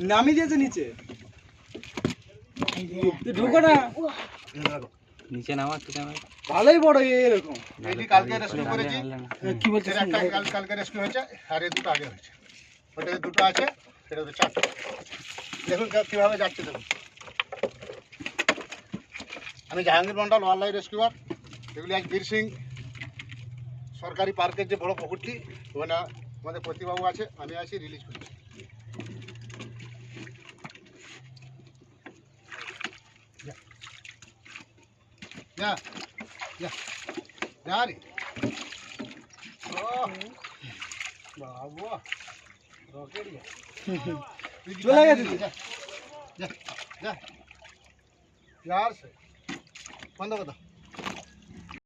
নামি দিয়েছে নিচে। তুই ঢুকো না। নিচে নামা ভালোই বড় এরকম। এটি কালকে রেস্কিউ করেছি। কি বলছিস একটা কাল- কালকে রেস্কিউ হয়েছে আর এই দুটো আগে হয়েছে। ওটাতে দুটো আছে সেটাতে চারটে। দেখুন কীভাবে যাচ্ছে দেখুন। আমি Jahangir Mondal wild life rescuer যেগুলি আজ বীর সিং সরকারি পার্কের যে বড় পুকুরটি ওখানে আমাদের প্রতিবাবু আছে আমি আছি রিলিজ করছি যা যা যা বাবু রকেট চলে সে বন্ধ কথা